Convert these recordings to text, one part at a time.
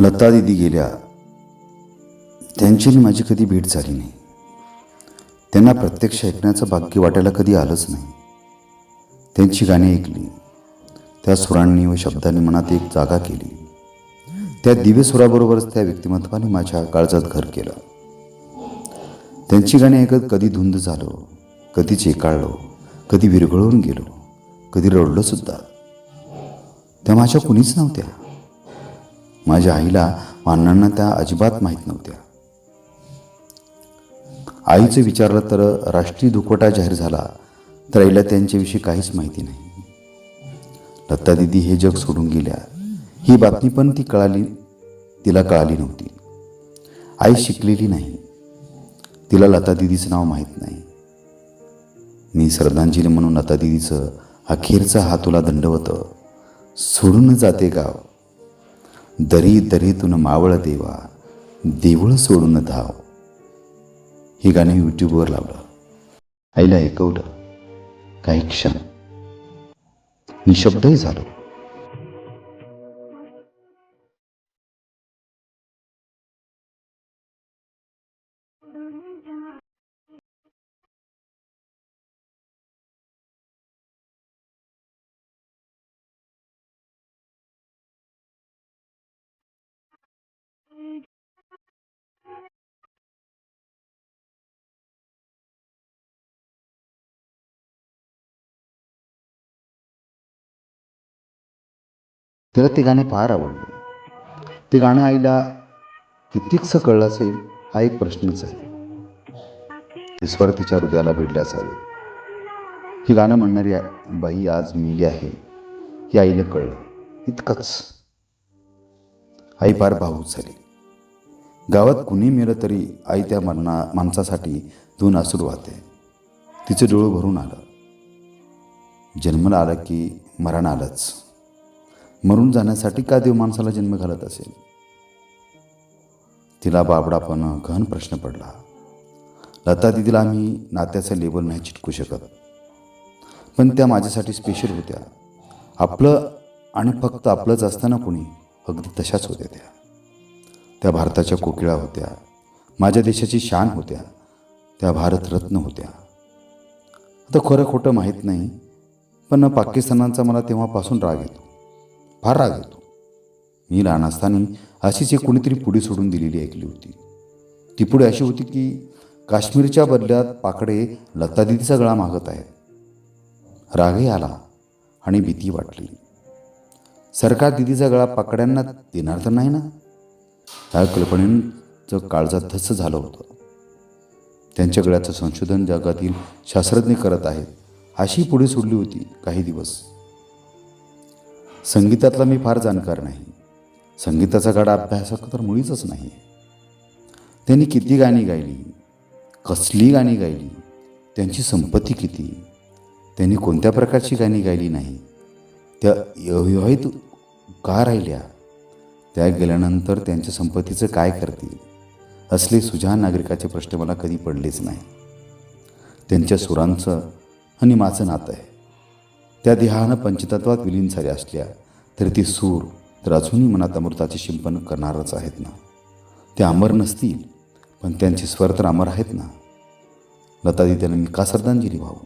लता दिदी गेल्या त्यांची माझी कधी भेट झाली नाही. त्यांना प्रत्यक्ष ऐकण्याचं भाग्य वाटायला कधी आलंच नाही. त्यांची गाणी ऐकली त्या सुरांनी व शब्दांनी मनात एक जागा केली. त्या दिव्य सुराबरोबरच त्या व्यक्तिमत्वाने माझ्या काळजात घर केलं. त्यांची गाणी ऐकत कधी धुंद झालो कधी चेकाळलो कधी विरघळून गेलो कधी रडलो सुद्धा त्या माझ्या कुणीच नव्हत्या. माझ्या आईला मानांना त्या अजिबात माहीत नव्हत्या. आईचं विचारलं तर राष्ट्रीय दुखवटा जाहीर झाला तर आईला त्यांच्याविषयी काहीच माहिती नाही. लता दिदी हे जग सोडून गेल्या. ही बातमी पण ती कळाली तिला कळाली नव्हती. आई शिकलेली नाही. तिला लता दिदीचं नाव माहीत नाही. मी श्रद्धांजली म्हणून लता दिदीचं अखेरचा हा तुला सोडून जाते गाव. दरी दरीतून मावळ देवा देवळ सोडून धाव. हे गाणं यूट्यूबवर लावलं. आईला ऐकवलं. काही क्षण. निशब्दही झालो. तिला ते गाणे फार आवडले. ते गाणं आईला कितीकसं कळलं असेल हा एक प्रश्नच आहे. ते स्वर तिच्या हृदयाला भिडले असावे. ही गाणं म्हणणारी बाई आज मिली आहे ही आईला कळलं. इतकंच. आई फार भावूक झाली. गावात कुणी मिळलं तरी आई त्या मरणा माणसासाठी दोन असूर वाहते. तिचं डोळं भरून आलं. जन्माला आलं की मरण आलंच. मरून जाण्यासाठी का देव माणसाला जन्म घालत असेल. तिला बाबडापण गहन प्रश्न पडला. लता दिदीला आम्ही नात्याचं लेबल नाही चिटकू शकत. पण त्या माझ्यासाठी स्पेशल होत्या. आपलं आणि फक्त आपलंच असताना कोणी अगदी तशाच होत्या त्या. त्या भारताच्या कोकिळा होत्या. माझ्या देशाची शान होत्या. त्या भारतरत्न होत्या. आता खरं खोटं माहीत नाही पण पाकिस्तानाचा मला तेव्हापासून राग येतो. फार राग येतो मी लहान असताना अशीच एक कुणीतरी पुढे सोडून दिलेली ऐकली होती. ती पुढे अशी होती की काश्मीरच्या बदल्यात पाकडे लतादीदीचा गळा मागत आहेत. रागही आला आणि भीती वाटली. सरकार दिदीचा गळा पाकड्यांना देणार तर नाही ना? त्या कल्पनेचं काळजात धस्स झालं होतं. त्यांच्या गळ्याचं संशोधन जगातील शास्त्रज्ञ करत आहेत. अशी पुढे सोडली होती काही दिवस. संगीतातला मी फार जाणकार नाही. संगीताचा गाडा अभ्यासक तर मुळीच नाही. त्यांनी किती गाणी गायली? कसली गाणी गायली? त्यांची संपत्ती किती? त्यांनी कोणत्या प्रकारची गाणी गायली नाही? त्या अविवाहित का राहिल्या? त्या गेल्यानंतर त्यांच्या संपत्तीचं काय करतील? असले सुजान नागरिकाचे प्रश्न मला कधी पडलेच नाही. त्यांच्या सुरांचं आणि माझं नातं आहे. त्या देहानं पंचतत्वात विलीन झाले असल्या तरी ती सूर तर अजूनही मनात अमृताचे शिंपण करणारच आहेत ना? ते अमर नसतील पण त्यांचे स्वर तर अमर आहेत ना? लतादी त्यांना मी का श्रद्धांजली व्हावं.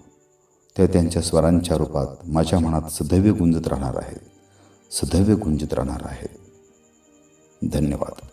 त्या त्यांच्या स्वरांच्या रूपात माझ्या मनात सदैव गुंजत राहणार आहेत. सदैव गुंजत राहणार आहेत. धन्यवाद.